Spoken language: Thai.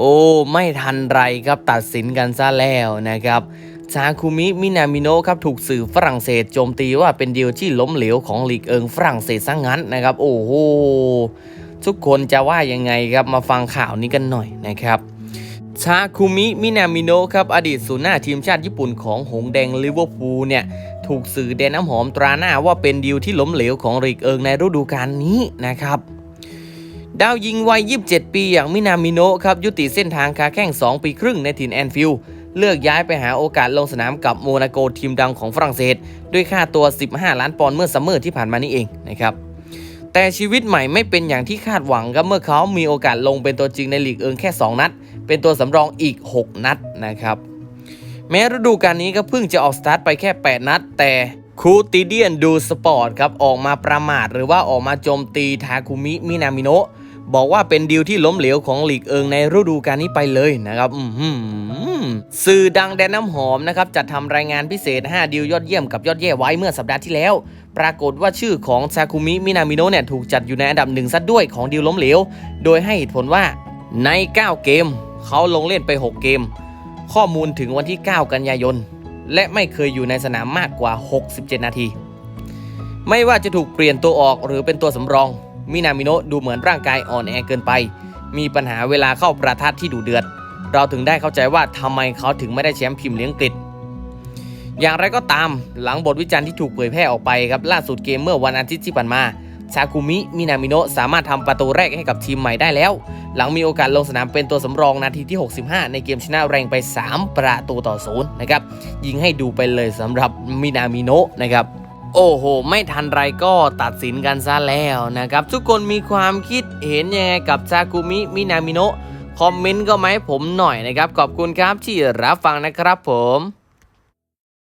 โอ้ ไม่ทันไรครับตัดสินกันซะแล้วนะครับซาคุมิ มินามิโนะครับถูกสื่อฝรั่งเศสโจมตีว่าเป็นเดีลที่ล้มเหลวของลีกเอิงฝรั่งเศสซะงั้นนะครับ โอ้โหทุกคนจะว่ายังไงครับมาฟังข่าวนี้กันหน่อยนะครับชาคุมิ มินามิโนะครับอดีตศูนย์หน้าทีมชาติญี่ปุ่นของหงแดงลิเวอร์พูลเนี่ยถูกสื่อแดนน้ำหอมตราหน้าว่าเป็นดีลที่ล้มเหลวของลีกเอิงในฤดูกาลนี้นะครับ ดาวยิงวัย 27 ปีอย่างมินามิโนะครับ ยุติเส้นทางคาแข่ง2 ปีครึ่งในถิ่นแอนฟิลด์เลือกย้ายไปหาโอกาสลงสนามกับโมนาโกทีมดังของฝรั่งเศส ด้วยค่าตัว 15 ล้านปอนด์เมื่อซัมเมอร์ที่ผ่านมานี่เองนะครับแต่ชีวิตใหม่ไม่เป็นอย่างที่คาดหวังครับเมื่อเขามีโอกาสลงเป็นตัวจริงในลีกเอิงแค่ 2 นัด เป็นตัวสำรองอีก 6 นัดนะครับแม้ฤดูกาลนี้ก็เพิ่งจะออกสตาร์ทไปแค่ 8 นัด แต่คูติเดียนดูสปอร์ตครับออกมาประมาทหรือว่าออกมาโจมตีทาคุมิมินามิโนะ บอกว่าเป็นดีลที่ล้มเหลวของลีกเอิงในฤดูกาลนี้ไปเลยนะครับสื่อดังแดนน้ำหอมนะครับจัดทำรายงานพิเศษ 5 ดีลยอดเยี่ยมกับยอดแย่ไว้เมื่อสัปดาห์ที่แล้ว ปรากฏว่าชื่อของซากุมิมินามิโนะเนี่ยถูกจัดอยู่ในอันดับหนึ่งซะด้วยของดีลล้มเหลว โดยให้เหตุผลว่าใน 9 เกม เขาลงเล่นไป 6 เกม ข้อมูลถึงวันที่ 9 กันยายน และไม่เคยอยู่ในสนามมากกว่า 67 นาที ไม่ว่าจะถูกเปลี่ยนตัวออกหรือเป็นตัวสำรอง มินามิโนะดูเหมือนร่างกายอ่อนแอเกินไป มีปัญหาเวลาเข้าประทัดที่ดุเดือด เราถึงได้เข้าใจว่าทำไมเขาถึงไม่ได้แชมป์พรีเมียร์ลีกอังกฤษอย่างไรก็ตามหลังบทวิจารณ์ที่ถูกเผยแพร่ออกไปครับล่าสุดเกมเมื่อวันอาทิตย์ที่ผ่านมาซากุมิ มินามิโนะสามารถทำประตูแรกให้กับทีมใหม่ได้แล้ว หลังมีโอกาสลงสนามเป็นตัวสำรองนาทีที่ 65 ในเกมชนะแรงไป 3 ประตูต่อศูนย์นะครับ ยิงให้ดูไปเลยสำหรับมินามิโนะนะครับ โอ้โห ไม่ทันไรก็ตัดสินกันซะแล้วนะครับ ทุกคนมีความคิดเห็นยังไงกับซากุมิมินามิโนะคอมเมนต์ก็มาให้ผมหน่อยนะครับ ขอบคุณครับที่รับฟังนะครับผม